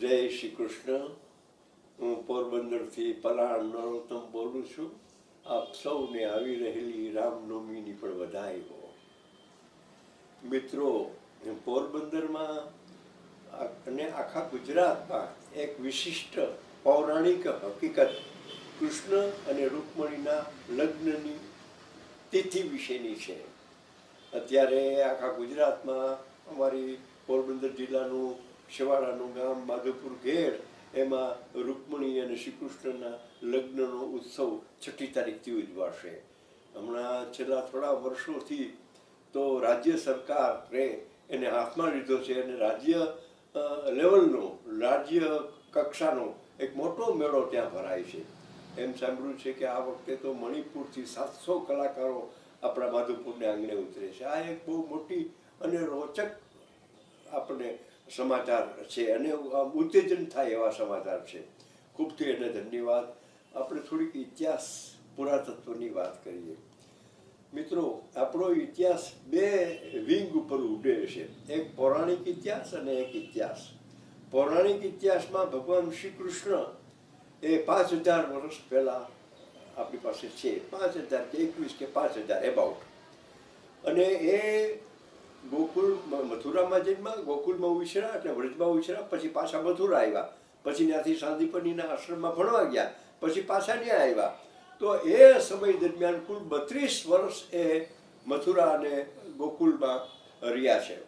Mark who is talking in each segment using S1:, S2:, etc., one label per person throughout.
S1: જય શ્રી કૃષ્ણ. હું પોરબંદરથી પલાણ નરોત્તમ બોલું છું. આપ સૌને આવી રહેલી રામનવમીની પણ વધાઈ હો. મિત્રો, પોરબંદરમાં અને આખા ગુજરાતમાં એક વિશિષ્ટ પૌરાણિક હકીકત કૃષ્ણ અને રૂકમણીના લગ્નની તિથિ વિશેની છે. અત્યારે આખા ગુજરાતમાં અમારી પોરબંદર જિલ્લાનું છેવાડાનું ગામ માધવપુર ઘેડ એમાં રૂકમણી અને શ્રીકૃષ્ણના લગ્નનો ઉત્સવ છઠ્ઠી તારીખથી ઉજવાશે. હમણાં છેલ્લા થોડા વર્ષોથી તો રાજ્ય સરકારે એને હાથમાં લીધો છે અને રાજ્ય લેવલનો, રાજ્ય કક્ષાનો એક મોટો મેળો ત્યાં ભરાય છે. એમ સાંભળ્યું છે કે આ વખતે તો મણિપુરથી સાતસો કલાકારો આપણા માધવપુરને આંગણે ઉતરે છે. આ એક બહુ મોટી અને રોચક આપણે સમાચાર છે. અને ઉત્તેજન થાય એવા સમાચાર છે. ખૂબથી એને ધન્યવાદ. આપણે થોડીક ઇતિહાસ, પુરાતત્વની વાત કરીએ. મિત્રો, આપણો ઇતિહાસ બે વિંગ ઉપર ઉડે છે. એક પૌરાણિક ઇતિહાસ અને એક ઇતિહાસ. પૌરાણિક ઇતિહાસમાં ભગવાન શ્રી કૃષ્ણ એ પાંચ હજાર વર્ષ પહેલાં આપણી પાસે છે. પાંચ હજાર કે એકવીસ કે પાંચ હજાર એબાઉટ અને એ ગોકુળ મ- મથુરામાં જન્મા ગોકુલમાં ઉછર્યા એટલે વ્રજમાં ઉછર્યા પછી પાછા મથુરા આવ્યા. પછી ત્યાંથી સાંદીપનીના આશ્રમમાં ભણવા ગયા, પછી પાછા ત્યાં આવ્યા. તો એ સમય દરમિયાન કુલ બત્રીસ વર્ષ એ મથુરા અને ગોકુલમાં રહ્યા છે.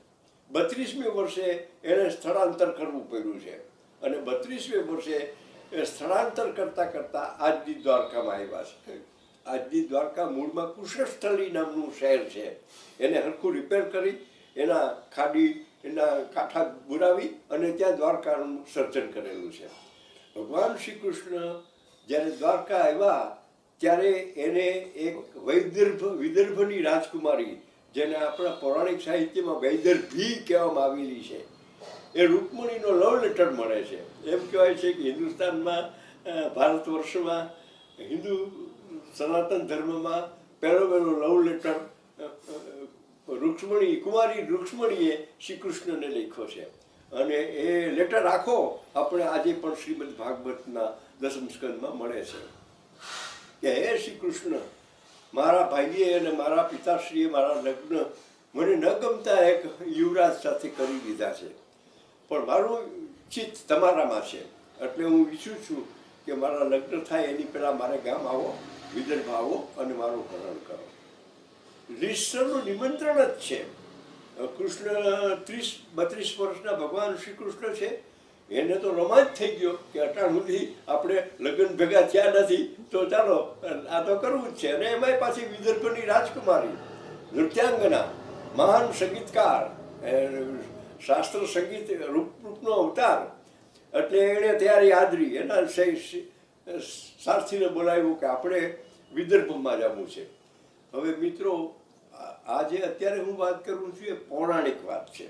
S1: બત્રીસમી વર્ષે એણે સ્થળાંતર કરવું પડ્યું છે. અને બત્રીસમી વર્ષે એ સ્થળાંતર કરતાં કરતાં આજની દ્વારકામાં આવ્યા છે. આજની દ્વારકા મૂળમાં કુશસ્થલી નામનું શહેર છે. એને હરખું રિપેર કરી, એના ખાડી, એના કાંઠા બુરાવી અને ત્યાં દ્વારકાનું સર્જન કરેલું છે. ભગવાન શ્રી કૃષ્ણ જ્યારે દ્વારકા આવ્યા, ત્યારે એને એક વૈદર્ભ, વિદર્ભની રાજકુમારી, જેને આપણા પૌરાણિક સાહિત્યમાં વૈદર્ભી કહેવામાં આવેલી છે, એ રૂકમણીનો લવ લેટર મળે છે. એમ કહેવાય છે કે હિન્દુસ્તાનમાં ભારત વર્ષમાં હિન્દુ સનાતન ધર્મમાં પહેલો પહેલો લવ લેટર રૂક્ષ્મણી, કુમારી રૂક્ષ્મણીએ શ્રી કૃષ્ણને લખ્યો છે. અને એ લેટર આખો આપણે આજે પણ શ્રીમદ ભાગવતના દસમ સ્કંદમાં મળે છે. કે હે શ્રી કૃષ્ણ મારા ભાઈએ અને મારા પિતાશ્રીએ મારા લગ્ન મને ન ગમતા એક યુવરાજ સાથે કરી દીધા છે. પણ મારું ચિત્ત તમારામાં છે. એટલે હું ઈચ્છું છું કે મારા લગ્ન થાય એની પહેલાં મારે ગામ આવો. વિદર્ભ આવો અને મારું હરણ કરો. રીસરનું નિમંત્રણ જ છે. કૃષ્ણ ત્રીસ, બત્રીસ વર્ષના ભગવાન શ્રી કૃષ્ણ છે. એને તો રોમાંચ થઈ ગયો કે અટાણ સુધી આપણે લગ્ન ભેગા થયા નથી. તો ચાલો, આ તો કરવું જ છે. અને એમાંય પાછી વિદર્ભની રાજકુમારી, નૃત્યાંગના, મહાન સંગીતકાર શાસ્ત્ર સંગીત રૂપ, રૂપનો અવતાર. એટલે એણે ત્યારે આદરી. એના સારથીને બોલાવ્યું કે આપણે વિદર્ભમાં જવું છે. હવે મિત્રો આજે અત્યારે હું વાત કરું છું એ પૌરાણિક વાત છે.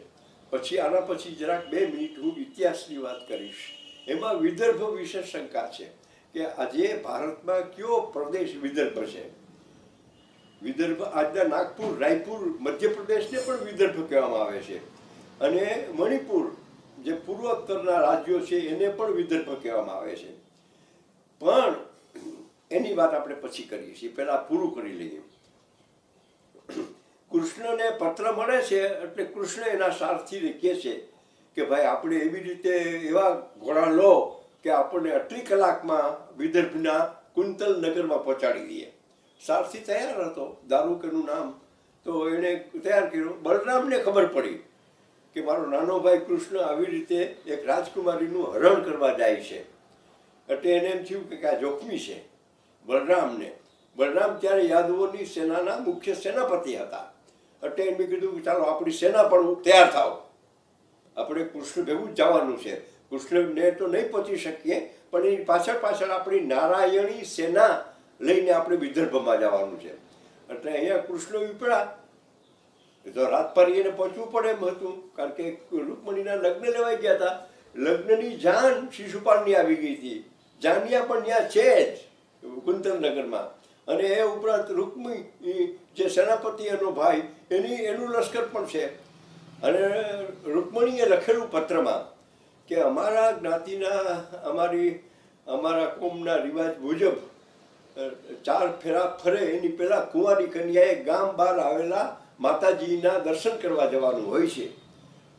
S1: પછી આના પછી જરાક બે મિનિટ હું ઇતિહાસની વાત કરીશ. એમાં વિદર્ભ વિશે શંકા છે કે આજે ભારતમાં કયો પ્રદેશ વિદર્ભ છે? વિદર્ભ આજના નાગપુર, રાયપુર, મધ્યપ્રદેશને પણ વિદર્ભ કહેવામાં આવે છે. અને મણિપુર, જે પૂર્વોત્તરના રાજ્યો છે, એને પણ વિદર્ભ કહેવામાં આવે છે. પણ એની વાત આપણે પછી કરીએ છીએ. પહેલા પૂરું કરી લઈએ. કૃષ્ણને પત્ર મળે છે એટલે કૃષ્ણ એના સારથીને કહે છે કે ભાઈ આપણે એવી રીતે એવા ઘોડા લો કે આપણને આટલી કલાકમાં વિદર્ભના કુંતલ નગરમાં પહોંચાડી દઈએ. સારથી તૈયાર હતો દારૂકેનું નામ. તો એણે તૈયાર કર્યું. બલરામને ખબર પડી કે મારો નાનો ભાઈ કૃષ્ણ આવી રીતે એક રાજકુમારીનું હરણ કરવા જાય છે. એટલે એને એમ થયું કે આ જોખમી છે. બલરામને બલરામ ત્યારે યાદવોની સેનાના મુખ્ય સેનાપતિ હતા. એટલે એમ કીધું કે ચાલો આપણી સેના પણ તૈયાર થાવ આપણે કૃષ્ણ ભેગું જ જવાનું છે. કૃષ્ણને તો નહીં પહોંચી શકીએ, પણ એની પાછળ પાછળ આપણી નારાયણી સેના લઈને આપણે વિદર્ભમાં જવાનું છે. એટલે અહીંયા કૃષ્ણ વિપળા એ તો રાત પારી એને પહોંચવું પડે એમ હતું, કારણ કે રૂકમણીના લગ્ન લેવાઈ ગયા હતા. લગ્નની જાન શિશુપાલની આવી ગઈ હતી. જાનિયા પણ ત્યાં છે જ કુંતલનગરમાં અને એ ઉપરાંત રૂકમી જે સેનાપતિ એનો ભાઈ, એની, એનું લશ્કર પણ છે. અને રૂકમણીએ લખેલું પત્રમાં કે અમારા જ્ઞાતિના, અમારી, અમારા કોમના રિવાજ મુજબ ચાર ફેરા ફરે એની પહેલાં કુંવારી કન્યાએ ગામ બહાર આવેલા માતાજીના દર્શન કરવા જવાનું હોય છે.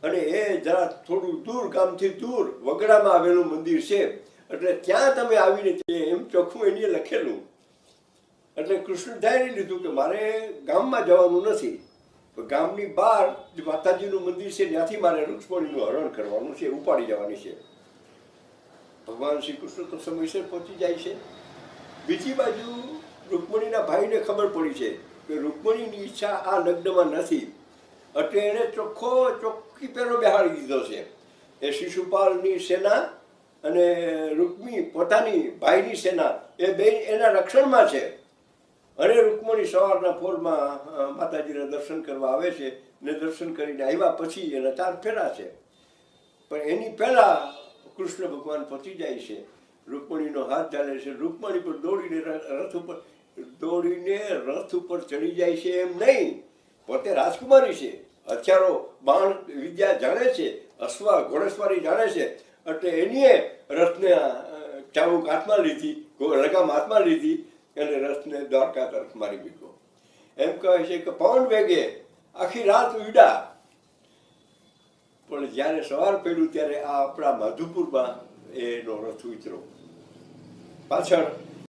S1: અને એ જરા થોડું દૂર, ગામથી દૂર, વગડામાં આવેલું મંદિર છે. એટલે ત્યાં તમે આવીને એમ ચોખ્ખું એની લખેલું. એટલે કૃષ્ણ ધારી લીધું કે મારે ગામમાં જવાનું નથી. તો ગામની બહાર જે માતાજીનું મંદિર છે, ત્યાંથી મારે રૂક્ષ્મણીનું હરણ કરવાનું છે, ઉપાડી જવાની છે. ભગવાન શ્રી કૃષ્ણ તો સમયસર પહોંચી જાય છે. બીજી બાજુ રૂકમણીના ભાઈને ખબર પડી છે કે રૂકમણીની ઈચ્છા આ લગ્નમાં નથી. એટલે એણે ચોખ્ખો ચોખ્ખી પહેરો બેહાડી દીધો છે. એ શિશુપાલની સેના અને રૂકમી પોતાની ભાઈની સેના એ બે એના રક્ષણમાં છે. અને રૂકમણી સવારના પોરમાં અ, માતાજીના દર્શન કરવા આવે છે ને દર્શન કરીને આવ્યા પછી એના ચાર ફેરા છે. પણ એની પહેલા કૃષ્ણ ભગવાન પહોંચી જાય છે. રૂકમણીનો હાથ ચાલે છે. રૂકમણી પર દોડીને રથ ઉપર દોડીને રથ ઉપર ચડી જાય છે એમ નહીં. પોતે રાજકુમારી છે. હથિયારો બાણ વિદ્યા જાણે છે. અશ્વા ઘોડેસ્વારી જાણે છે. એટલે એનીએ રથને ચાવુક હાથમાં લીધી લગામ હાથમાં લીધી અને રથને દ્વારકા તરફ મારી મૂક્યો એમ કહે છે કે પવન વેગે, આખી રાત ઉડા પણ જ્યારે સવાર પડ્યું ત્યારે આ આપણા માધુપુરમાં એનો રથ ઉતરો પાછળ